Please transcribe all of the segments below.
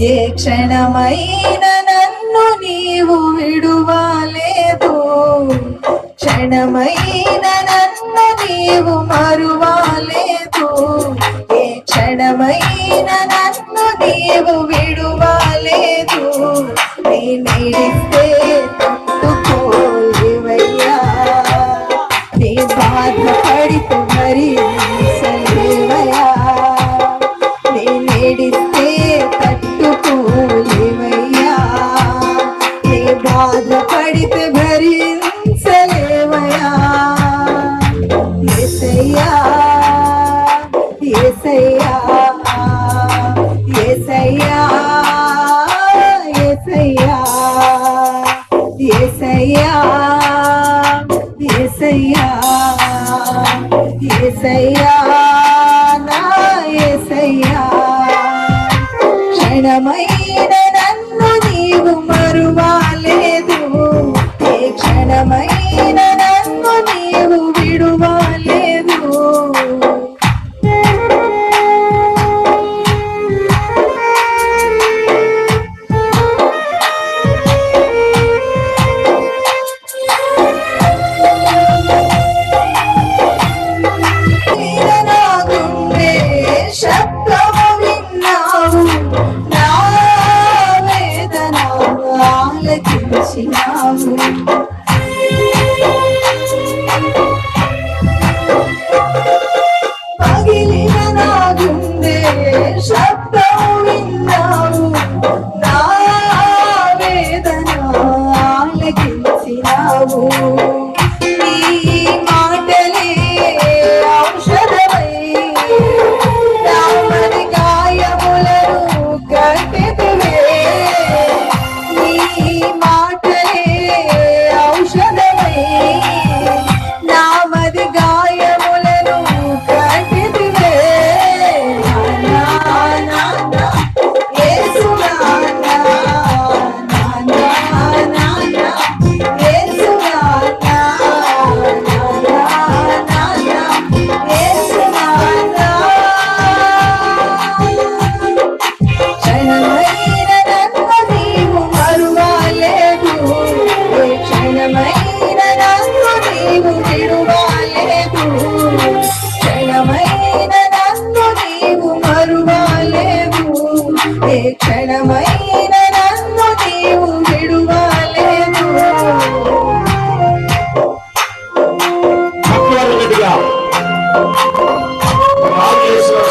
ఏ క్షణమైన నన్ను నీవు విడువాలేదు. క్షణమైన నన్ను నీవు మరువాలేదు. ఏ క్షణమైన నన్ను నీవు విడువాలేదు. నీ నీడిస్తే తట్టుకోలేవయ్యా. నీ బాధపడితే మరి ఏసయ్యా ఏసయ్యా నా ఏసయ్యా. క్షణమైన నన్ను నీవు మరువాలేదు. ఏ క్షణమైన నన్ను నీవు now. ఏ క్షణమైన నన్ను నీవు విడువలేదు. రాజేశ్వర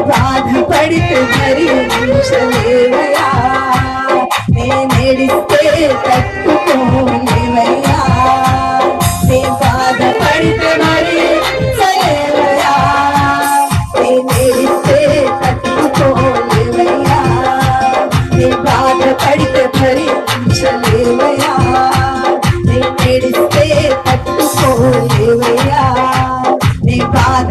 बाध पड़ी तुम्हारी अंश ले तक को ले गया मैं चले गया। मैंने तक को ले गया मैं बाध पड़ी तुम्हारी अंश तक को ले गया मैं बाध